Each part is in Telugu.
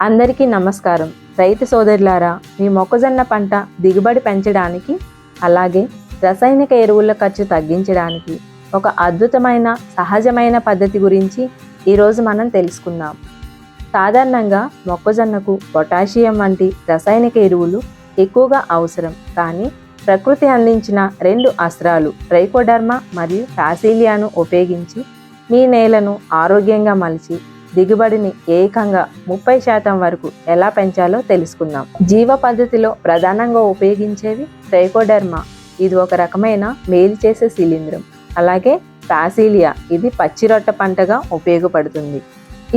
అందరికీ నమస్కారం. రైతు సోదరులారా మీ మొక్కజొన్న పంట దిగుబడి పెంచడానికి అలాగే రసాయనిక ఎరువుల ఖర్చు తగ్గించడానికి ఒక అద్భుతమైన సహజమైన పద్ధతి గురించి ఈరోజు మనం తెలుసుకుందాం. సాధారణంగా మొక్కజొన్నకు పొటాషియం వంటి రసాయనిక ఎరువులు ఎక్కువగా అవసరం. కానీ ప్రకృతి అందించిన రెండు అస్త్రాలు ట్రైకోడర్మా మరియు టాసిలియాను ఉపయోగించి మీ నేలను ఆరోగ్యంగా మలిచి దిగుబడిని ఏకంగా ముప్పై శాతం వరకు ఎలా పెంచాలో తెలుసుకుందాం. జీవ పద్ధతిలో ప్రధానంగా ఉపయోగించేవి ట్రైకోడర్మా. ఇది ఒక రకమైన మేలు చేసే శిలీంద్రం. అలాగే పాసిలియా ఇది పచ్చిరొట్ట పంటగా ఉపయోగపడుతుంది.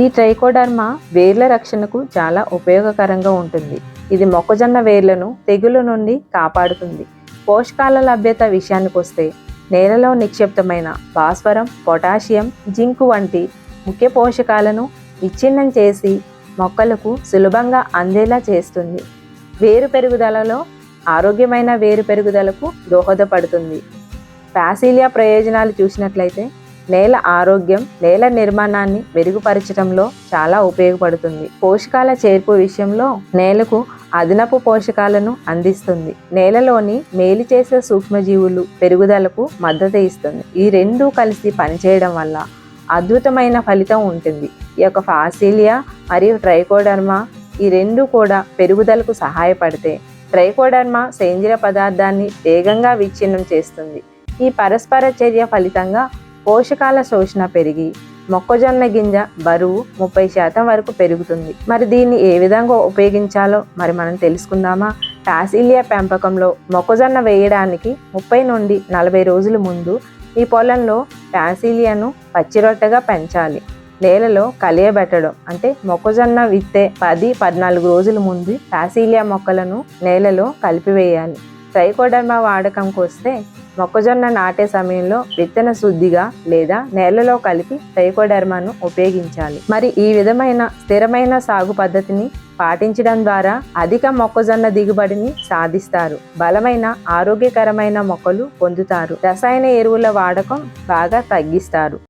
ఈ ట్రైకోడర్మా వేర్ల రక్షణకు చాలా ఉపయోగకరంగా ఉంటుంది. ఇది మొక్కజొన్న వేర్లను తెగులు నుండి కాపాడుతుంది. పోషకాల లభ్యత విషయానికి వస్తే నేలలో నిక్షిప్తమైన భాస్వరం పొటాషియం జింకు వంటి ముఖ్య పోషకాలను విచ్ఛిన్నం చేసి మొక్కలకు సులభంగా అందేలా చేస్తుంది. వేరు పెరుగుదలలో ఆరోగ్యమైన వేరు పెరుగుదలకు దోహదపడుతుంది. పాసిలియా ప్రయోజనాలు చూసినట్లయితే నేల ఆరోగ్యం నేల నిర్మాణాన్ని మెరుగుపరచడంలో చాలా ఉపయోగపడుతుంది. పోషకాల చేర్పు విషయంలో నేలకు అదనపు పోషకాలను అందిస్తుంది. నేలలోని మేలు చేసే సూక్ష్మజీవులు పెరుగుదలకు మద్దతు ఇస్తుంది. ఈ రెండూ కలిసి పనిచేయడం వల్ల అద్భుతమైన ఫలితం ఉంటుంది. ఈ యొక్క ఫాసిలియా మరియు ట్రైకోడర్మా ఈ రెండు కూడా పెరుగుదలకు సహాయపడితే ట్రైకోడర్మా సేంద్రియ పదార్థాన్ని వేగంగా విచ్ఛిన్నం చేస్తుంది. ఈ పరస్పర చర్య ఫలితంగా పోషకాల శోషణ పెరిగి మొక్కజొన్న గింజ బరువు ముప్పై శాతం వరకు పెరుగుతుంది. మరి దీన్ని ఏ విధంగా ఉపయోగించాలో మరి మనం తెలుసుకుందామా? టాసిలియా పెంపకంలో మొక్కజొన్న వేయడానికి ముప్పై నుండి నలభై రోజుల ముందు ఈ పొలంలో ప్యాసిలియాను పచ్చిరొట్టగా పెంచాలి. నేలలో కలియబెట్టడం అంటే మొక్కజొన్న విత్తే పది పద్నాలుగు రోజుల ముందు టాసిలియా మొక్కలను నేలలో కలిపివేయాలి. ట్రైకోడర్మా వాడకంకి వస్తే మొక్కజొన్న నాటే సమయంలో విత్తన శుద్ధిగా లేదా నేలలో కలిపి ట్రైకోడర్మాను ఉపయోగించాలి. మరి ఈ విధమైన స్థిరమైన సాగు పద్ధతిని పాటించడం ద్వారా అధిక మొక్కజొన్న దిగుబడిని సాధిస్తారు. బలమైన ఆరోగ్యకరమైన మొక్కలు పొందుతారు. రసాయన ఎరువుల వాడకం బాగా తగ్గిస్తారు.